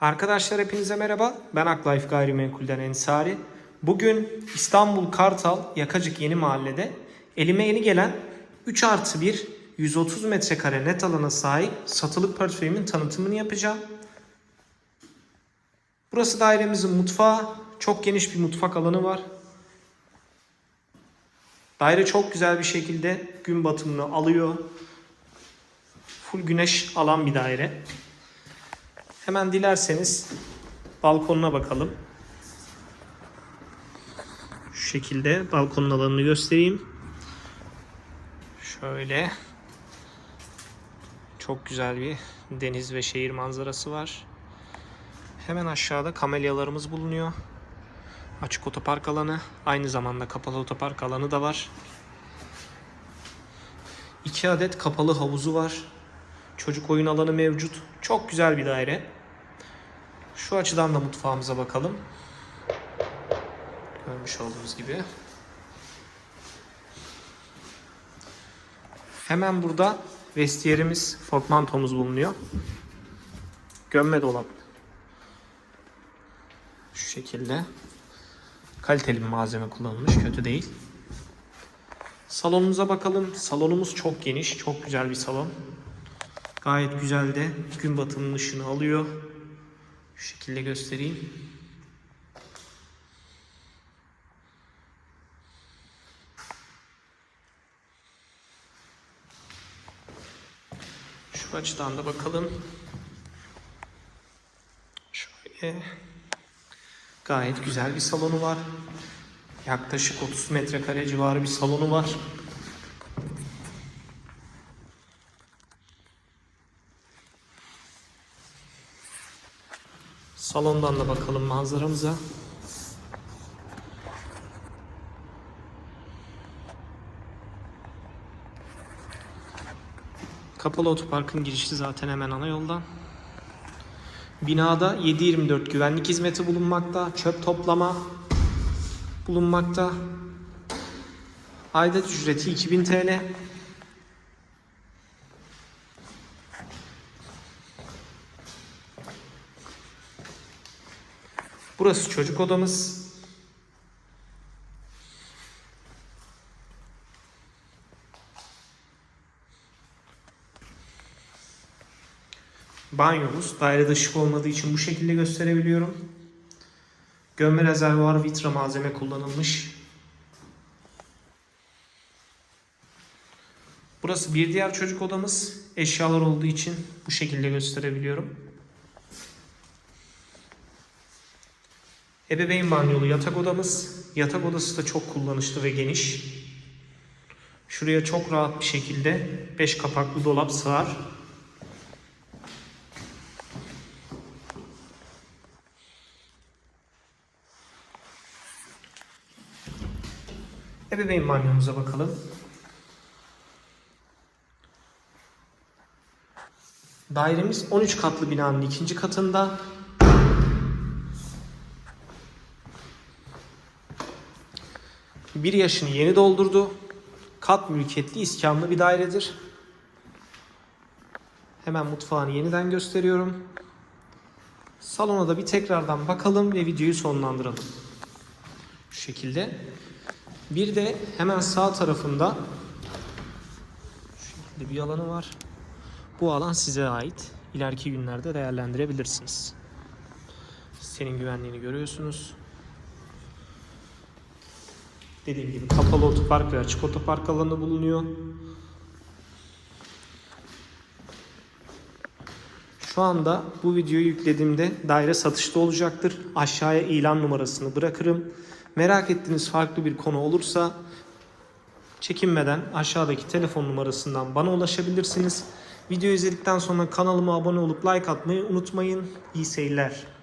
Arkadaşlar hepinize merhaba. Ben Aklife Gayrimenkul'den Ensari. Bugün İstanbul Kartal Yakacık Yeni Mahalle'de elime yeni gelen 3 artı 1 130 metrekare net alana sahip satılık portföyümün tanıtımını yapacağım. Burası dairemizin mutfağı. Çok geniş bir mutfak alanı var. Daire çok güzel bir şekilde gün batımını alıyor. Full güneş alan bir daire. Hemen dilerseniz balkonuna bakalım. Şu şekilde balkonun alanını göstereyim. Şöyle. Çok güzel bir deniz ve şehir manzarası var. Hemen aşağıda kamelyalarımız bulunuyor. Açık otopark alanı. Aynı zamanda kapalı otopark alanı da var. 2 adet kapalı havuzu var. Çocuk oyun alanı mevcut. Çok güzel bir daire. Şu açıdan da mutfağımıza bakalım. Görmüş olduğunuz gibi. Hemen burada vestiyerimiz, portmantomuz bulunuyor. Gömme dolap. Şu şekilde. Kaliteli bir malzeme kullanılmış. Kötü değil. Salonumuza bakalım. Salonumuz çok geniş. Çok güzel bir salon. Gayet güzel de gün batımının ışını alıyor. Şu şekilde göstereyim. Şu açıdan da bakalım. Şöyle. Gayet güzel bir salonu var. Yaklaşık 30 metrekare civarı bir salonu var. Salondan da bakalım manzaramıza. Kapalı otoparkın girişi zaten hemen ana yoldan. Binada 7-24 güvenlik hizmeti bulunmakta. Çöp toplama bulunmakta. Aidat ücreti 2000 TL. Burası çocuk odamız. Banyomuz dairede ışık olmadığı için bu şekilde gösterebiliyorum. Gömme rezervuar vitra malzeme kullanılmış. Burası bir diğer çocuk odamız. Eşyalar olduğu için bu şekilde gösterebiliyorum. Ebeveyn banyolu yatak odamız. Yatak odası da çok kullanışlı ve geniş. Şuraya çok rahat bir şekilde 5 kapaklı dolap sığar. Ebeveyn banyomuza bakalım. Dairemiz 13 katlı binanın ikinci katında. Bir yaşını yeni doldurdu. Kat mülkiyetli iskanlı bir dairedir. Hemen mutfağını yeniden gösteriyorum. Salona da bir tekrardan bakalım ve videoyu sonlandıralım. Şu şekilde. Bir de hemen sağ tarafında şu şekilde bir alanı var. Bu alan size ait. İleriki günlerde değerlendirebilirsiniz. Senin güvenliğini görüyorsunuz. Dediğim gibi kapalı otopark ve açık otopark alanı bulunuyor. Şu anda bu videoyu yüklediğimde daire satışta olacaktır. Aşağıya ilan numarasını bırakırım. Merak ettiğiniz farklı bir konu olursa çekinmeden aşağıdaki telefon numarasından bana ulaşabilirsiniz. Video izledikten sonra kanalıma abone olup like atmayı unutmayın. İyi seyirler.